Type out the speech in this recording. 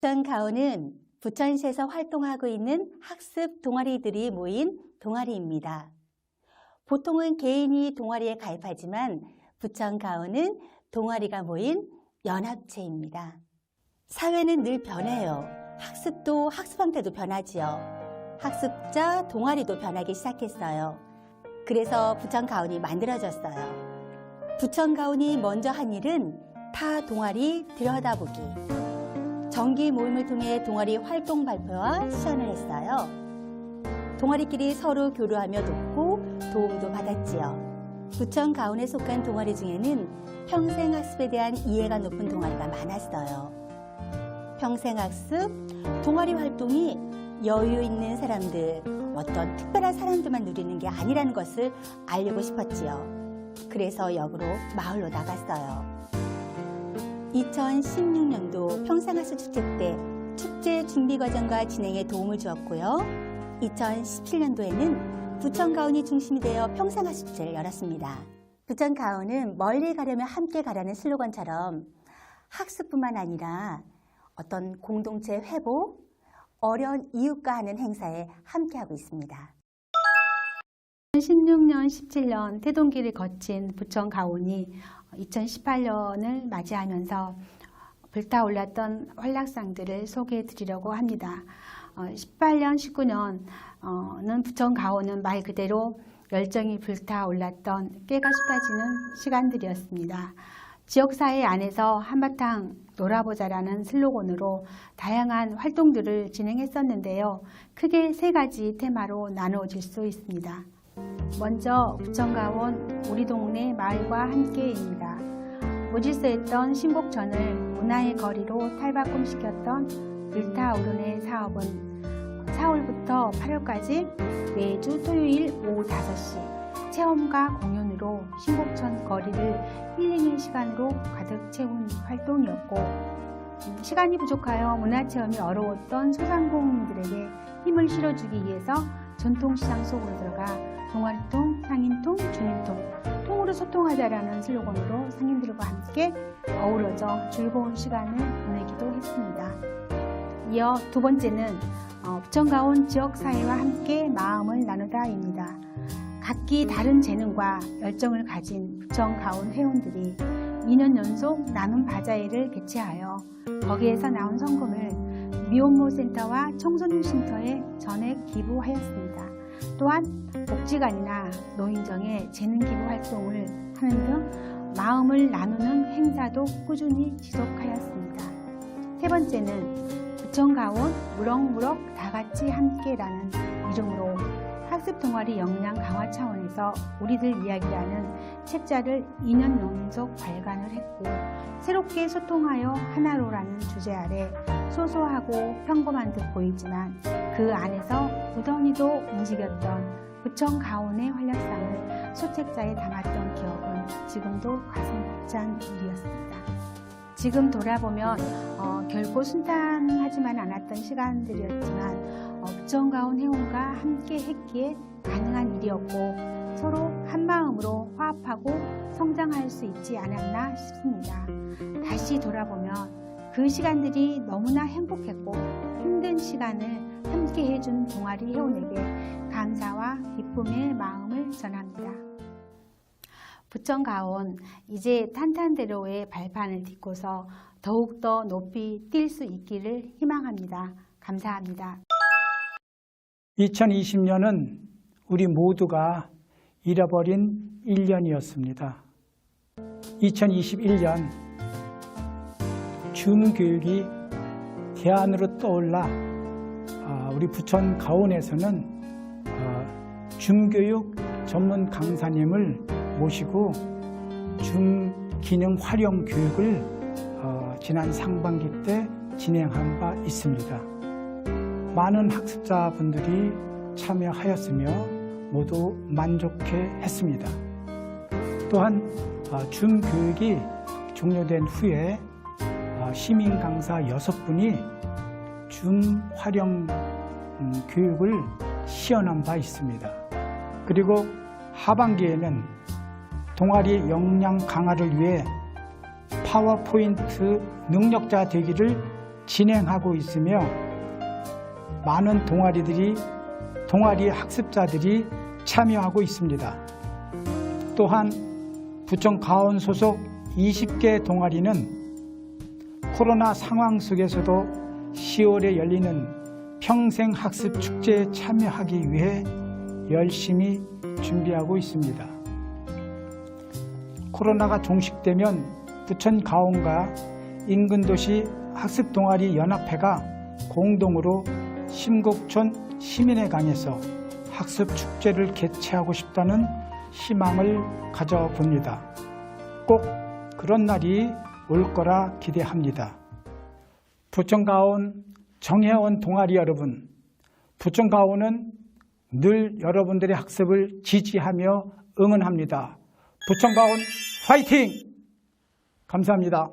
부천 가온은 부천시에서 활동하고 있는 학습 동아리들이 모인 동아리입니다. 보통은 개인이 동아리에 가입하지만 부천 가온은 동아리가 모인 연합체입니다. 사회는 늘 변해요. 학습도 학습 형태도 변하지요. 학습자 동아리도 변하기 시작했어요. 그래서 부천 가온이 만들어졌어요. 부천 가온이 먼저 한 일은 타 동아리 들여다보기. 정기 모임을 통해 동아리 활동 발표와 시연을 했어요. 동아리끼리 서로 교류하며 돕고 도움도 받았지요. 부천 가온에 속한 동아리 중에는 평생학습에 대한 이해가 높은 동아리가 많았어요. 평생학습, 동아리 활동이 여유 있는 사람들, 어떤 특별한 사람들만 누리는 게 아니라는 것을 알리고 싶었지요. 그래서 역으로 마을로 나갔어요. 2016년도 평생학습 축제 때 축제 준비 과정과 진행에 도움을 주었고요. 2017년도에는 부천 가온이 중심이 되어 평생학습 축제를 열었습니다. 부천 가온은 멀리 가려면 함께 가라는 슬로건처럼 학습뿐만 아니라 어떤 공동체 회복, 어려운 이웃과 하는 행사에 함께하고 있습니다. 16년, 17년 태동기를 거친 부천 가온이 2018년을 맞이하면서 불타올랐던 활락상들을 소개해 드리려고 합니다. 18년, 19년은 부천 가온은 말 그대로 열정이 불타올랐던 깨가 쏟아지는 시간들이었습니다. 지역사회 안에서 한바탕 놀아보자라는 슬로건으로 다양한 활동들을 진행했었는데요. 크게 세 가지 테마로 나누어질 수 있습니다. 먼저 부천가온 우리 동네 마을과 함께입니다. 무질서했던 신곡천을 문화의 거리로 탈바꿈시켰던 불타오르네 사업은 4월부터 8월까지 매주 토요일 오후 5시 체험과 공연으로 신곡천 거리를 힐링의 시간으로 가득 채운 활동이었고 음, 시간이 부족하여 문화체험이 어려웠던 소상공인들에게 힘을 실어주기 위해서 전통시장 속으로 들어가 동아리통, 상인통, 주민통, 통으로 소통하자라는 슬로건으로 상인들과 함께 어우러져 즐거운 시간을 보내기도 했습니다. 이어 두 번째는 어, 부천가온 지역사회와 함께 마음을 나누다입니다. 각기 다른 재능과 열정을 가진 부천가온 회원들이 2년 연속 나눔 바자회를 개최하여 거기에서 나온 성금을 미혼모 센터와 청소년 쉼터에 전액 기부하였습니다. 또한 복지관이나 노인정의 재능 기부 활동을 하는 등 마음을 나누는 행사도 꾸준히 지속하였습니다. 세 번째는 부천가온 무럭무럭 다같이 함께라는 이름으로 학습 동아리 역량 강화 차원에서 우리들 이야기라는 책자를 2년 연속 발간을 했고 새롭게 소통하여 하나로라는 주제 아래 소소하고 평범한 듯 보이지만 그 안에서 무던히도 움직였던 부천 가온의 활약상을 소책자에 담았던 기억은 지금도 가슴 벅찬 일이었습니다. 지금 돌아보면 어, 결코 순탄하지만 않았던 시간들이었지만 어, 부천가온 회원과 함께 했기에 가능한 일이었고 서로 한 마음으로 화합하고 성장할 수 있지 않았나 싶습니다. 다시 돌아보면 그 시간들이 너무나 행복했고 힘든 시간을 함께 해준 동아리 회원에게 감사와 기쁨의 마음을 전합니다. 부천가온 이제 탄탄대로의 발판을 딛고서 더욱더 높이 뛸 수 있기를 희망합니다. 감사합니다. 2020년은 우리 모두가 잃어버린 1년이었습니다. 2021년 줌 교육이 대안으로 떠올라 아, 우리 부천 가온에서는 아, 줌 교육 전문 강사님을 모시고 줌 기능 활용 교육을 어, 지난 상반기 때 진행한 바 있습니다. 많은 학습자분들이 참여하였으며 모두 만족해 했습니다. 또한 어, 줌 교육이 종료된 후에 어, 시민 강사 6분이 줌 활용 음, 교육을 시연한 바 있습니다. 그리고 하반기에는 동아리 역량 강화를 위해 파워포인트 능력자 되기를 진행하고 있으며 많은 동아리들이 동아리 학습자들이 참여하고 있습니다. 또한 부천 가온 소속 20개 동아리는 코로나 상황 속에서도 10월에 열리는 평생 학습 축제에 참여하기 위해 열심히 준비하고 있습니다. 코로나가 종식되면 부천 가온과 인근 도시 학습 동아리 연합회가 공동으로 심곡촌 시민회 강에서 학습 축제를 개최하고 싶다는 희망을 가져봅니다. 꼭 그런 날이 올 거라 기대합니다. 부천가온 정혜원 동아리 여러분, 부천가온은 늘 여러분들의 학습을 지지하며 응원합니다. 부천가온 화이팅! 감사합니다.